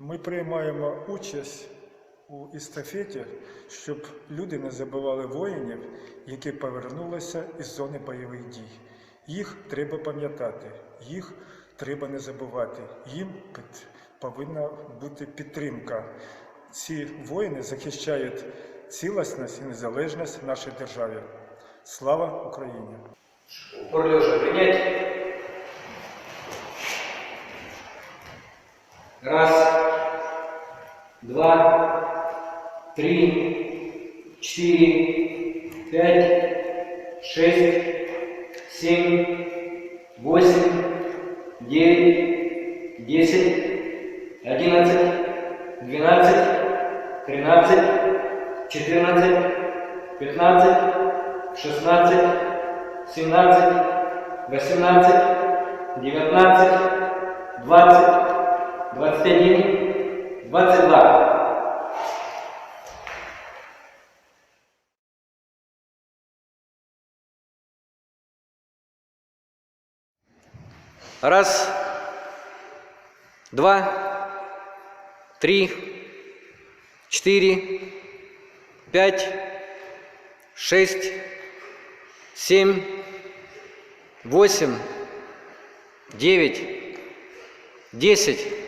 Ми приймаємо участь у естафеті, щоб люди не забували воїнів, які повернулися із зони бойових дій. Їх треба пам'ятати, їх треба не забувати. Їм повинна бути підтримка. Ці воїни захищають цілісність і незалежність нашої держави. Слава Україні! Пролежа принять. Раз, два, три, четыре, пять, шесть, семь, восемь, девять, десять, одиннадцать, двенадцать, тринадцать, четырнадцать, пятнадцать, шестнадцать, 17, 18, 19, 20, 21, 22. Раз, два, три, четыре, пять, шесть, семь, восемь, девять, десять,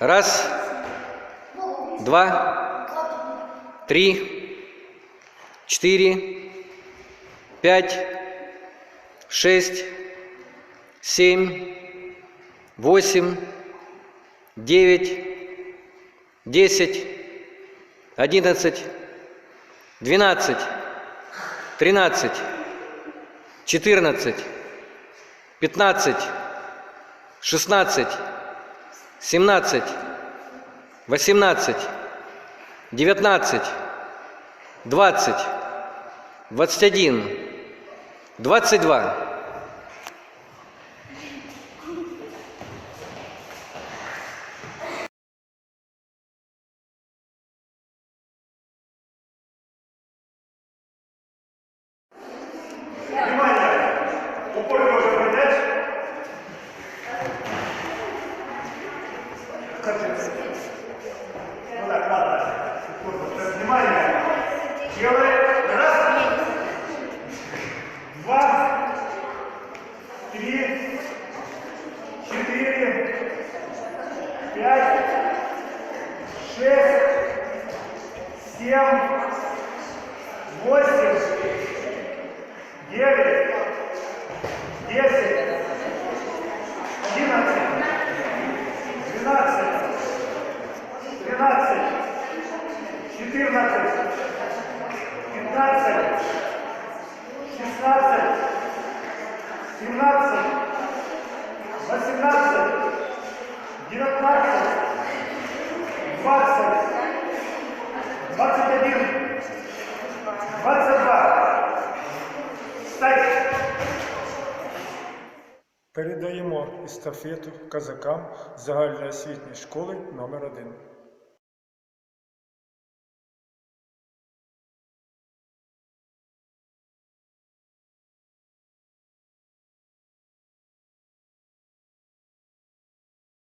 Раз, два, три, четыре, пять, шесть, семь, восемь, девять, десять, одиннадцать, двенадцать, тринадцать, четырнадцать, пятнадцать, шестнадцать, 17, 18, 19, 20, 21, 22. Упор можно принять. Ну так, ладно. Внимание. Делаем. Раз. Два. Три. Четыре. Пять. Шесть. Семь. Восемь. Девять. Десять. Одиннадцать. Двенадцать. Тринадцать. Четырнадцать. Пятнадцать. Шестнадцать. Семнадцать. Восемнадцать. Девятнадцать. Двадцать. Двадцать один. Двадцать два. Встать. Передаємо естафету казакам загальноосвітньої школи номер 1